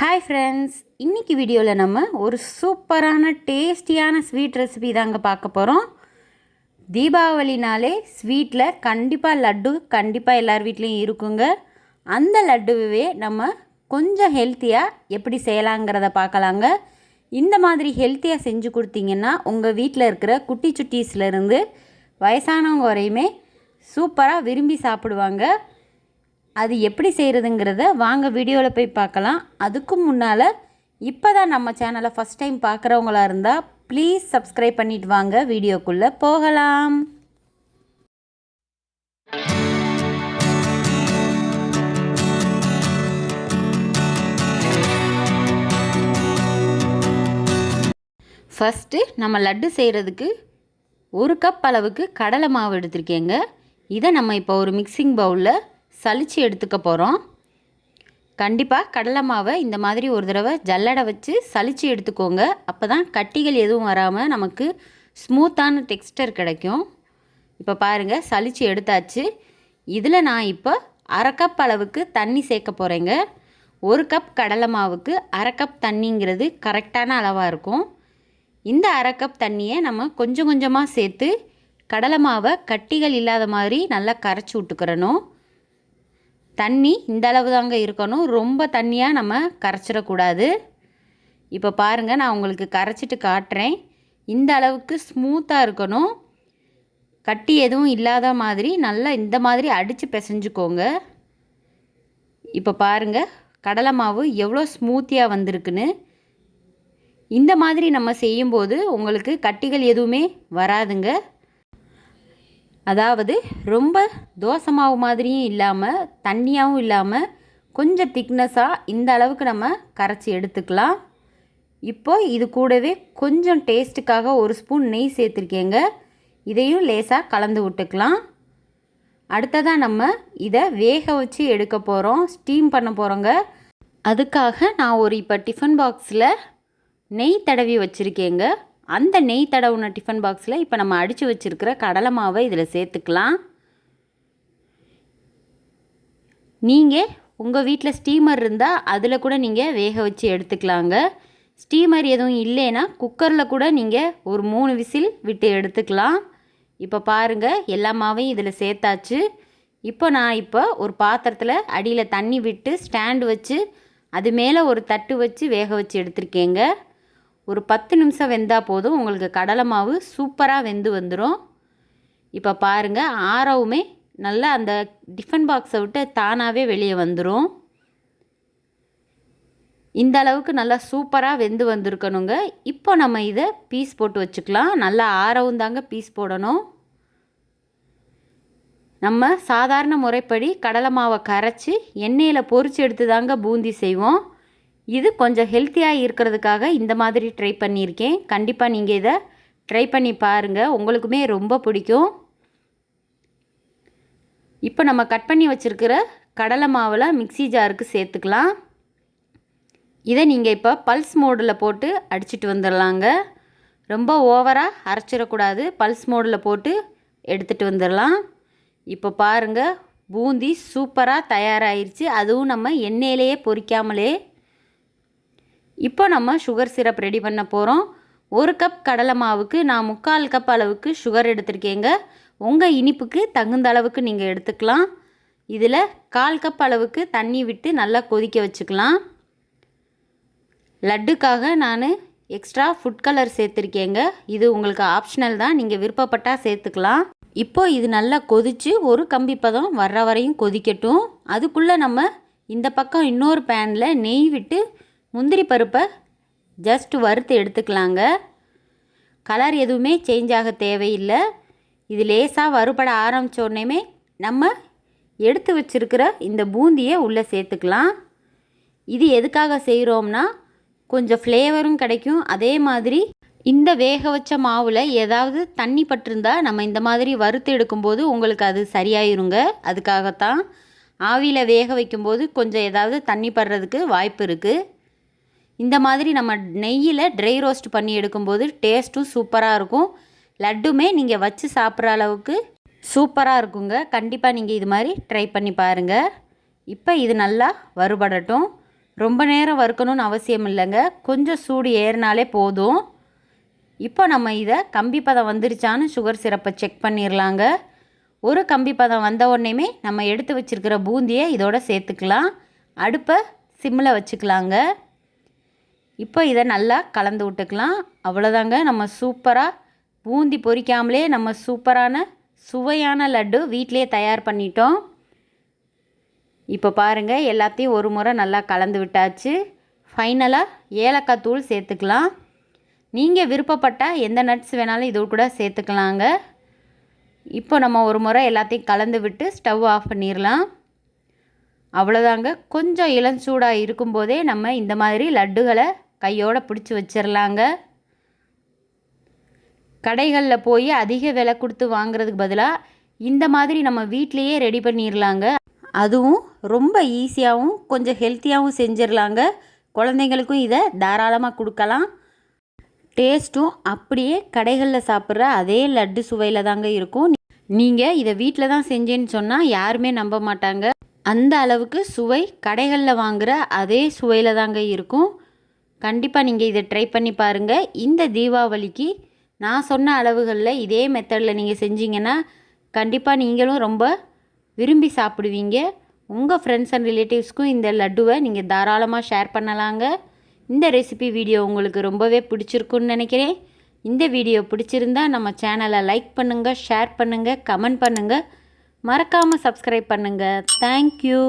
Hi friends இன்றைக்கி வீடியோவில் நம்ம ஒரு சூப்பரான டேஸ்டியான ஸ்வீட் ரெசிபி தாங்க பார்க்க போகிறோம் தீபாவளினாலே ஸ்வீட்டில் கண்டிப்பாக லட்டு கண்டிப்பாக எல்லார் வீட்லேயும் இருக்குங்க. அந்த லட்டுவே நம்ம கொஞ்சம் ஹெல்த்தியாக எப்படி செய்யலாங்கிறத பார்க்கலாங்க. இந்த மாதிரி ஹெல்த்தியாக செஞ்சு கொடுத்தீங்கன்னா உங்கள் வீட்டில் இருக்கிற குட்டி சுட்டீஸ்லேருந்து வயசானவங்க வரையுமே சூப்பராக விரும்பி சாப்பிடுவாங்க. அது எப்படி செய்கிறதுங்கிறத வாங்க வீடியோவில் போய் பார்க்கலாம். அதுக்கும் முன்னால் இப்போ தான் நம்ம சேனலை ஃபஸ்ட் டைம் பார்க்குறவங்களா இருந்தால் ப்ளீஸ் சப்ஸ்கிரைப் பண்ணிட்டு வாங்க. வீடியோக்குள்ளே போகலாம். ஃபஸ்ட்டு நம்ம லட்டு செய்கிறதுக்கு ஒரு கப் அளவுக்கு கடலை மாவு எடுத்திருக்கேங்க. இதை நம்ம இப்போ ஒரு மிக்சிங் பவுலில் சலித்து எடுத்துக்க போகிறோம் கண்டிப்பாக கடலை மாவை இந்த மாதிரி ஒரு தடவை ஜல்லடை வச்சு சலித்து எடுத்துக்கோங்க. அப்போ தான் கட்டிகள் எதுவும் வராமல் நமக்கு ஸ்மூத்தான டெக்ஸ்டர் கிடைக்கும். இப்போ பாருங்கள் சலிச்சு எடுத்தாச்சு. இதில் நான் இப்போ அரை கப் அளவுக்கு தண்ணி சேர்க்க போகிறேங்க ஒரு கப் கடலை மாவுக்கு அரை கப் தண்ணிங்கிறது கரெக்டான அளவாக இருக்கும். இந்த அரை கப் தண்ணியை நம்ம கொஞ்சம் கொஞ்சமாக சேர்த்து கடலை மாவை கட்டிகள் இல்லாத மாதிரி நல்லா கரைச்சி விட்டுக்கிறணும். தண்ணி இந்த அளவு தாங்க இருக்கணும். ரொம்ப தண்ணியாக நம்ம கரைச்சிடக்கூடாது. இப்போ பாருங்கள் நான் உங்களுக்கு கரைச்சிட்டு காட்டுறேன். இந்த அளவுக்கு ஸ்மூத்தாக இருக்கணும். கட்டி எதுவும் இல்லாத மாதிரி நல்லா இந்த மாதிரி அடித்து பிசைஞ்சுக்கோங்க. இப்போ பாருங்கள் கடலை மாவு எவ்வளோ ஸ்மூத்தியாக வந்திருக்குன்னு. இந்த மாதிரி நம்ம செய்யும்போது உங்களுக்கு கட்டிகள் எதுவுமே வராதுங்க. அதாவது ரொம்ப தோசை மாவு மாதிரியும் இல்லாமல் தண்ணியாகவும் இல்லாமல் கொஞ்சம் திக்னஸாக இந்த அளவுக்கு நம்ம கரைச்சி எடுத்துக்கலாம். இப்போ இது கூடவே கொஞ்சம் டேஸ்ட்டுக்காக ஒரு ஸ்பூன் நெய் சேர்த்துருக்கேங்க. இதையும் லேசாக கலந்து விட்டுக்கலாம். அடுத்ததாக நம்ம இதை வேக வச்சு எடுக்க போகிறோம் ஸ்டீம் பண்ண போகிறோங்க அதுக்காக நான் ஒரு இப்போ டிஃபன் பாக்ஸில் நெய் தடவி வச்சுருக்கேங்க. அந்த நெய் தடவுன டிஃபன் பாக்ஸில் இப்போ நம்ம அடித்து வச்சுருக்கிற கடலை மாவை இதில் சேர்த்துக்கலாம். நீங்கள் உங்கள் வீட்டில் ஸ்டீமர் இருந்தால் அதில் கூட நீங்கள் வேக வச்சு எடுத்துக்கலாங்க. ஸ்டீமர் எதுவும் இல்லைன்னா குக்கரில் கூட நீங்கள் ஒரு மூணு விசில் விட்டு எடுத்துக்கலாம். இப்போ பாருங்கள் எல்லா மாவையும் இதில் சேர்த்தாச்சு. இப்போ நான் இப்போ ஒரு பாத்திரத்தில் அடியில் தண்ணி விட்டு ஸ்டாண்டு வச்சு அது மேலே ஒரு தட்டு வச்சு வேக வச்சு எடுத்திருக்கேங்க. ஒரு பத்து நிமிஷம் வெந்தால் போதும். உங்களுக்கு கடலை மாவு சூப்பராக வெந்து வந்துடும் இப்போ பாருங்கள் ஆரவுமே நல்லா அந்த டிஃபன் பாக்ஸை விட்டு தானாகவே வெளியே வந்துடும் இந்த அளவுக்கு நல்லா சூப்பராக வெந்து வந்திருக்கணுங்க. இப்போ நம்ம இதை பீஸ் போட்டு வச்சுக்கலாம். நல்லா ஆரவும் தாங்க பீஸ் போடணும். நம்ம சாதாரண முறைப்படி கடலை மாவை கரைச்சி எண்ணெயில் பொரிச்சு எடுத்து தாங்க பூந்தி செய்வோம். இது கொஞ்சம் ஹெல்த்தியாக இருக்கிறதுக்காக இந்த மாதிரி ட்ரை பண்ணியிருக்கேன். கண்டிப்பாக நீங்கள் இதை ட்ரை பண்ணி பாருங்கள் உங்களுக்குமே ரொம்ப பிடிக்கும். இப்போ நம்ம கட் பண்ணி வச்சுருக்கிற கடலை மாவில் மிக்சி ஜாருக்கு சேர்த்துக்கலாம். இதை நீங்கள் இப்போ பல்ஸ் மோடில் போட்டு அடிச்சிட்டு வந்துடலாங்க ரொம்ப ஓவராக அரைச்சிடக்கூடாது. பல்ஸ் மோடில் போட்டு எடுத்துகிட்டு வந்துடலாம் இப்போ பாருங்கள் பூந்தி சூப்பராக தயாராகிருச்சு அதுவும் நம்ம எண்ணெயிலேயே பொரிக்காமலே இப்போ நம்ம சுகர் சிரப் ரெடி பண்ண போகிறோம் ஒரு கப் கடலை மாவுக்கு நான் முக்கால் கப் அளவுக்கு சுகர் எடுத்திருக்கேங்க. உங்கள் இனிப்புக்கு தகுந்த அளவுக்கு நீங்கள் எடுத்துக்கலாம். இதில் கால் கப் அளவுக்கு தண்ணி விட்டு நல்லா கொதிக்க வச்சுக்கலாம். லட்டுக்காக நான் எக்ஸ்ட்ரா ஃபுட் கலர் சேர்த்துருக்கேங்க. இது உங்களுக்கு ஆப்ஷனல் தான். நீங்கள் விருப்பப்பட்டால் சேர்த்துக்கலாம். இப்போது இது நல்லா கொதித்து ஒரு கம்பி பதம் வர்ற வரையும் கொதிக்கட்டும். அதுக்குள்ளே நம்ம இந்த பக்கம் இன்னொரு பேனில் நெய் விட்டு முந்திரி பருப்பை ஜஸ்ட் வறுத்து எடுத்துக்கலாங்க. கலர் எதுவுமே சேஞ்ச் ஆக தேவையில்லை. இது லேசாக வறுபட ஆரம்பித்தோடனேமே நம்ம எடுத்து வச்சுருக்கிற இந்த பூந்தியை உள்ளே சேர்த்துக்கலாம். இது எதுக்காக செய்கிறோம்னா கொஞ்சம் ஃப்ளேவரும் கிடைக்கும். அதே மாதிரி இந்த வேக வச்ச மாவில் ஏதாவது தண்ணி பட்டிருந்தா நம்ம இந்த மாதிரி வறுத்து எடுக்கும்போது உங்களுக்கு அது சரியாயிருங்க. அதுக்காகத்தான் ஆவியில் வேக வைக்கும்போது கொஞ்சம் ஏதாவது தண்ணி படுறதுக்கு வாய்ப்பு இருக்குது இந்த மாதிரி நம்ம நெய்யில் ட்ரை ரோஸ்ட் பண்ணி எடுக்கும்போது டேஸ்ட்டும் சூப்பராக இருக்கும். லட்டுமே நீங்கள் வச்சு சாப்பிட்ற அளவுக்கு சூப்பராக இருக்குங்க. கண்டிப்பாக நீங்கள் இது மாதிரி ட்ரை பண்ணி பாருங்கள் இப்போ இது நல்லா வறுபடட்டும். ரொம்ப நேரம் வறுக்கணும்னு அவசியம் இல்லைங்க. கொஞ்சம் சூடு ஏறினாலே போதும். இப்போ நம்ம இதை கம்பி பதம் வந்துருச்சான்னு சுகர் சிரப்பை செக் பண்ணிடலாங்க ஒரு கம்பி பதம் வந்த உடனேமே நம்ம எடுத்து வச்சுருக்கிற பூந்தியை இதோட சேர்த்துக்கலாம். அடுப்பை சிம்மில் வச்சுக்கலாங்க. இப்போ இதை நல்லா கலந்து விட்டுக்கலாம். அவ்வளோதாங்க நம்ம சூப்பராக பூந்தி பொரிக்காமலே நம்ம சூப்பரான சுவையான லட்டு வீட்டிலே தயார் பண்ணிட்டோம். இப்போ பாருங்கள் எல்லாத்தையும் ஒரு முறை நல்லா கலந்து விட்டாச்சு. ஃபைனலாக ஏலக்காய் தூள் சேர்த்துக்கலாம். நீங்கள் விருப்பப்பட்டால் எந்த நட்ஸ் வேணாலும் இது கூட சேர்த்துக்கலாங்க. இப்போ நம்ம ஒரு முறை எல்லாத்தையும் கலந்து விட்டு ஸ்டவ் ஆஃப் பண்ணிடலாம். அவ்வளோதாங்க கொஞ்சம் இளஞ்சூடாக இருக்கும்போதே நம்ம இந்த மாதிரி லட்டுகளை கையோடு பிடிச்சி வச்சிடலாங்க கடைகளில் போய் அதிக விலை கொடுத்து வாங்குறதுக்கு பதிலாக இந்த மாதிரி நம்ம வீட்லேயே ரெடி பண்ணிடலாங்க அதுவும் ரொம்ப ஈஸியாகவும் கொஞ்சம் ஹெல்த்தியாகவும் செஞ்சிடலாங்க குழந்தைங்களுக்கும் இதை தாராளமாக கொடுக்கலாம். டேஸ்ட்டும் அப்படியே கடைகளில் சாப்பிட்ற அதே லட்டு சுவையில் தாங்க இருக்கும். நீங்கள் இதை வீட்டில் தான் செஞ்சேன்னு சொன்னால் யாருமே நம்ப மாட்டாங்க. அந்த அளவுக்கு சுவை கடைகளில் வாங்குகிற அதே சுவையில் தாங்க இருக்கும். கண்டிப்பாக நீங்கள் இதை ட்ரை பண்ணி பாருங்கள் இந்த தீபாவளிக்கு நான் சொன்ன அளவுகளில் இதே மெத்தடில் நீங்கள் செஞ்சீங்கன்னா கண்டிப்பாக நீங்களும் ரொம்ப விரும்பி சாப்பிடுவீங்க. உங்கள் ஃப்ரெண்ட்ஸ் அண்ட் ரிலேட்டிவ்ஸ்க்கும் இந்த லட்டுவை நீங்கள் தாராளமாக ஷேர் பண்ணலாங்க. இந்த ரெசிபி வீடியோ உங்களுக்கு ரொம்பவே பிடிச்சிருக்குன்னு நினைக்கிறேன். இந்த வீடியோ பிடிச்சிருந்தா நம்ம சேனலை லைக் பண்ணுங்கள் ஷேர் பண்ணுங்கள் கமெண்ட் பண்ணுங்கள் மறக்காமல் சப்ஸ்கிரைப் பண்ணுங்கள் தேங்க்யூ